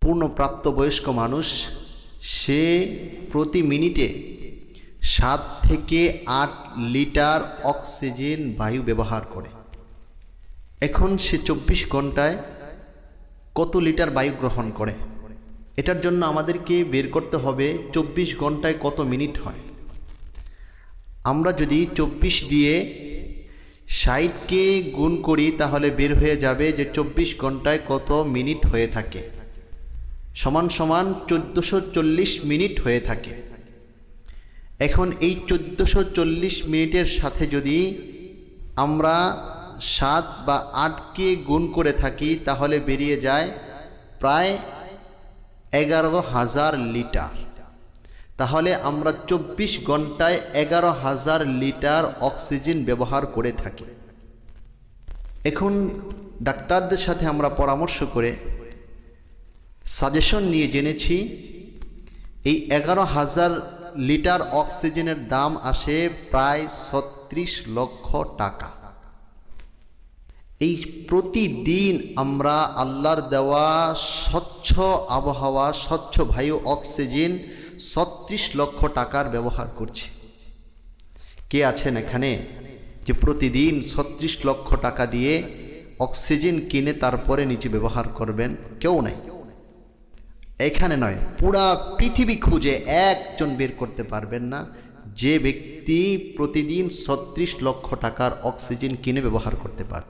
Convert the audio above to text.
পূর্ণ প্রাপ্তবয়স্ক মানুষ, সে প্রতি মিনিটে সাত থেকে আট লিটার অক্সিজেন বায়ু ব্যবহার করে। এখন সে চব্বিশ ঘন্টায় কত লিটার বায়ু গ্রহণ করে? এটার জন্য আমাদেরকে বের করতে হবে চব্বিশ ঘন্টায় কত মিনিট হয়। আমরা যদি চব্বিশ দিয়ে ষাটকে গুণ করি, তাহলে বের হয়ে যাবে যে চব্বিশ ঘন্টায় কত মিনিট হয়ে থাকে। সমান সমান চোদ্দোশো মিনিট হয়ে থাকে। এখন এই চোদ্দোশো মিনিটের সাথে যদি আমরা সাত বা আটকে গুণ করে থাকি, তাহলে বেরিয়ে যায় প্রায় এগারো হাজার লিটার। তাহলে আমরা চব্বিশ ঘন্টায় এগারো হাজার লিটার অক্সিজেন ব্যবহার করে থাকি। এখন ডাক্তারদের সাথে আমরা পরামর্শ করে সাজেশন নিয়ে জেনেছি, এই এগারো হাজার লিটার অক্সিজেনের দাম আসে প্রায় ছত্রিশ লক্ষ টাকা। এই প্রতিদিন আমরা আল্লাহর দেওয়া স্বচ্ছ আবহাওয়া, স্বচ্ছ বায়ু, অক্সিজেন ছত্রিশ লক্ষ টাকার ব্যবহার করছি। কে আছেন এখানে? যে প্রতিদিন ছত্রিশ লক্ষ টাকা দিয়ে অক্সিজেন কিনে তারপরে নিচে ব্যবহার করবেন? কেউ নাই। এখানে নয়, পুরা পৃথিবী খুঁজে একজন বের করতে পারবেন না। যে ব্যক্তি প্রতিদিন ছত্রিশ লক্ষ টাকার অক্সিজেন কিনে ব্যবহার করতে পারে